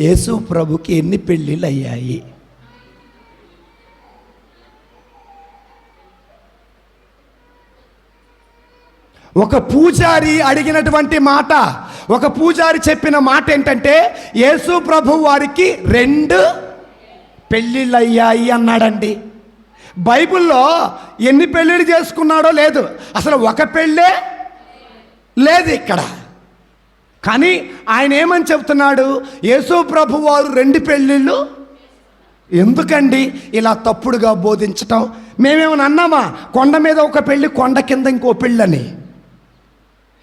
యేసు ప్రభుకి ఎన్ని పెళ్ళిళ్ళు అయ్యాయి ఒక పూజారి అడిగినటువంటి మాట ఒక పూజారి చెప్పిన మాట ఏంటంటే యేసు ప్రభు వారికి రెండు పెళ్ళిళ్ళు అయ్యాయి అన్నాడండి. బైబిల్లో ఎన్ని పెళ్ళిళ్ళు చేసుకున్నాడో లేదు. అసలు ఒక పెళ్ళే లేదు ఇక్కడ. కానీ ఆయన ఏమని చెప్తున్నాడు? యేసు ప్రభు వారు రెండు పెళ్ళిళ్ళు? ఎందుకండి ఇలా తప్పుడుగా బోధించటం? మేమేమని అన్నామా? కొండ మీద ఒక పెళ్ళి కొండ కింద ఇంకో పెళ్ళని.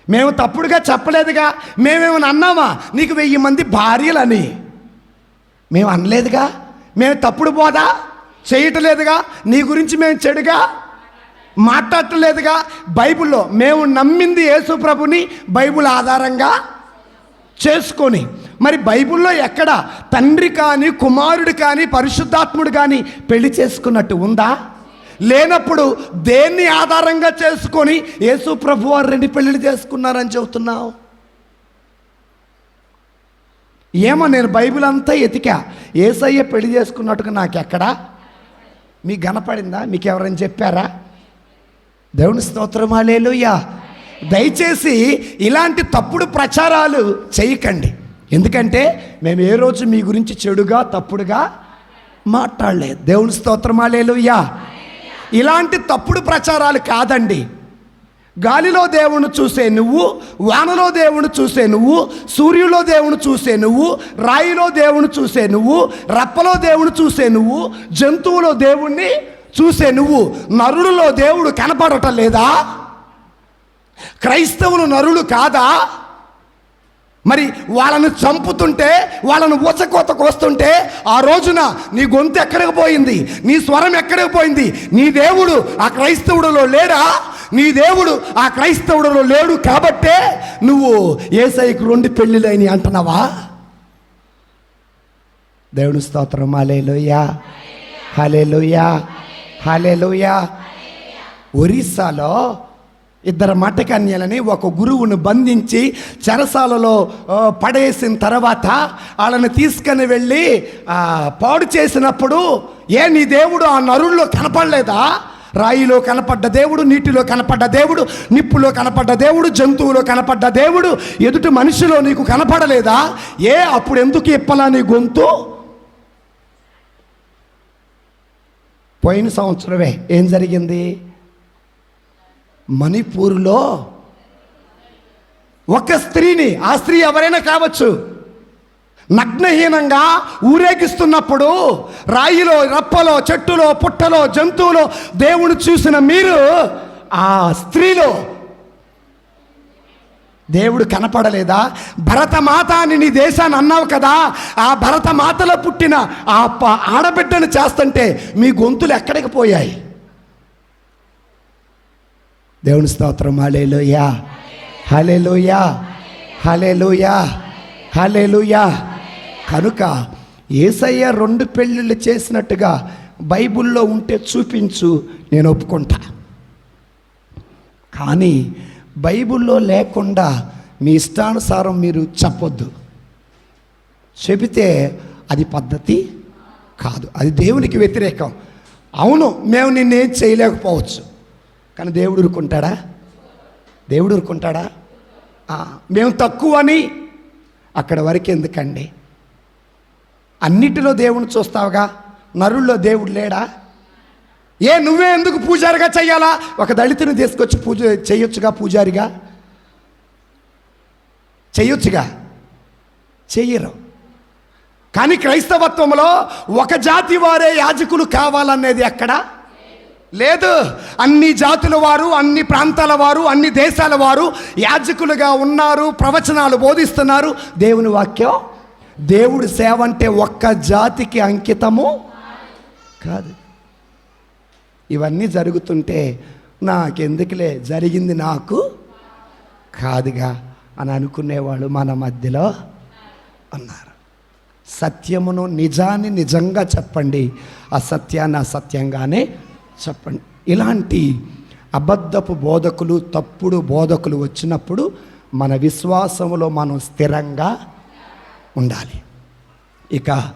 మేము తప్పుడుగా చెప్పలేదుగా. మేమేమని అన్నామా? నీకు వెయ్యి మంది భార్యలని. మేము అనలేదుగా? మేము తప్పుడు బోధ చేయటలేదుగా? నీ గురించి మేము చెడుగా మాట్లాడటలేదుగా? బైబిల్లో మేము నమ్మింది యేసు ప్రభుని బైబిల్ ఆధారంగా చేసుకొని మరి బైబిల్లో ఎక్కడ తండ్రి కానీ కుమారుడు కానీ పరిశుద్ధాత్ముడు కానీ పెళ్ళి చేసుకున్నట్టు ఉందా? లేనప్పుడు దేన్ని ఆధారంగా చేసుకొని యేసు ప్రభు వారు రెండు పెళ్ళిళ్ళు చేసుకున్నారని చెబుతున్నావు? ఏమో నేను బైబిల్ అంతా ఎతికా. ఏసయ్య పెళ్ళి చేసుకున్నట్టుగా నాకు ఎక్కడా మీకు కనపడిందా? మీకు ఎవరైనా చెప్పారా? దేవుని స్తోత్రమాలేలుయ్యా దయచేసి ఇలాంటి తప్పుడు ప్రచారాలు చేయకండి. ఎందుకంటే మేము ఏ రోజు మీ గురించి చెడుగా తప్పుడుగా మాట్లాడలేదు. దేవుని స్తోత్రమాలేలుయ్యా ఇలాంటి తప్పుడు ప్రచారాలు కాదండి. గాలిలో దేవుని చూసే నువ్వు వానలో దేవుని చూసే నువ్వు సూర్యులో దేవుని చూసే నువ్వు రాయిలో దేవుని చూసే నువ్వు రప్పలో దేవుని చూసే నువ్వు జంతువులో దేవుణ్ణి చూసే నువ్వు నరుడులో దేవుడు కనపడటం లేదా? క్రైస్తవులు నరులు కాదా? మరి వాళ్ళను చంపుతుంటే వాళ్ళను ఊచకోత కోస్తుంటే ఆ రోజున నీ గొంతు ఎక్కడికి పోయింది? నీ స్వరం ఎక్కడికి పోయింది? నీ దేవుడు ఆ క్రైస్తవుడిలో లేడా? నీ దేవుడు ఆ క్రైస్తవుడిలో లేడు కాబట్టే నువ్వు ఏసైకి రెండు పెళ్ళిళ్ళని అంటున్నావా? దేవుని స్తోత్రం. హాలేలుయా హలేలుయా హలేలుయా ఒరిస్సాలో ఇద్దరు మటకన్యలని ఒక గురువును బంధించి చెరసాలలో పడేసిన తర్వాత వాళ్ళని తీసుకొని వెళ్ళి పాడు చేసినప్పుడు ఏ నీ దేవుడు ఆ నరుల్లో కనపడలేదా? రాయిలో కనపడ్డ దేవుడు నీటిలో కనపడ్డ దేవుడు నిప్పులో కనపడ్డ దేవుడు జంతువులో కనపడ్డ దేవుడు ఎదుటి మనిషిలో నీకు కనపడలేదా? ఏ అప్పుడు ఎందుకు ఇప్పలా నీ గొంతు? పోయిన సంవత్సరమే ఏం జరిగింది? మణిపూర్లో ఒక స్త్రీని ఆ స్త్రీ ఎవరైనా కావచ్చు నగ్నహీనంగా ఊరేగిస్తున్నప్పుడు రాయిలో రప్పలో చెట్టులో పుట్టలో జంతువులో దేవుడు చూసిన మీరు ఆ స్త్రీలో దేవుడు కనపడలేదా? భరతమాత అని నీ దేశాన్ని అన్నావు కదా ఆ భరతమాతలో పుట్టిన ఆ ఆడబిడ్డను చేస్తుంటే మీ గొంతులు ఎక్కడికి పోయాయి? దేవుని స్తోత్రం. హలేలుయా హలేలుయా హలేలుయా హలేలుయా కనుక ఏసయ్య రెండు పెళ్ళిళ్ళు చేసినట్టుగా బైబిల్లో ఉంటే చూపించు నేను ఒప్పుకుంటా. కానీ బైబిల్లో లేకుండా మీ ఇష్టానుసారం మీరు చెప్పొద్దు. చెబితే అది పద్ధతి కాదు. అది దేవునికి వ్యతిరేకం. అవును మేము నిన్నేం చేయలేకపోవచ్చు. కానీ దేవుడు ఊరుకుంటాడా? దేవుడు ఊరుకుంటాడా? మేము తక్కువ అని అక్కడ వరకు ఎందుకండి? అన్నిటిలో దేవుని చూస్తావుగా? నరుల్లో దేవుడు లేడా? ఏ నువ్వే ఎందుకు పూజారిగా చేయాలా ఒక దళితుని తీసుకొచ్చి పూజ చేయొచ్చుగా పూజారిగా? చేయొచ్చుగా చెయ్యరు. కానీ క్రైస్తవత్వంలో ఒక జాతి వారే యాజకులు కావాలనేది ఎక్కడ? లేదు. అన్ని జాతుల వారు అన్ని ప్రాంతాల వారు అన్ని దేశాల వారు యాజకులుగా ఉన్నారు ప్రవచనాలు బోధిస్తున్నారు. దేవుని వాక్యం దేవుడి సేవ అంటే ఒక్క జాతికి అంకితము కాదు. ఇవన్నీ జరుగుతుంటే నాకెందుకులే జరిగింది నాకు కాదుగా అని అనుకునేవాళ్ళు మన మధ్యలో ఉన్నారు. సత్యమును నిజాన్ని నిజంగా చెప్పండి ఆ సత్యాన్ని అసత్యంగానే చెప్పండి. ఇలాంటి అబద్ధపు బోధకులు తప్పుడు బోధకులు వచ్చినప్పుడు మన విశ్వాసములో మనం స్థిరంగా ఉండాలి. ఇక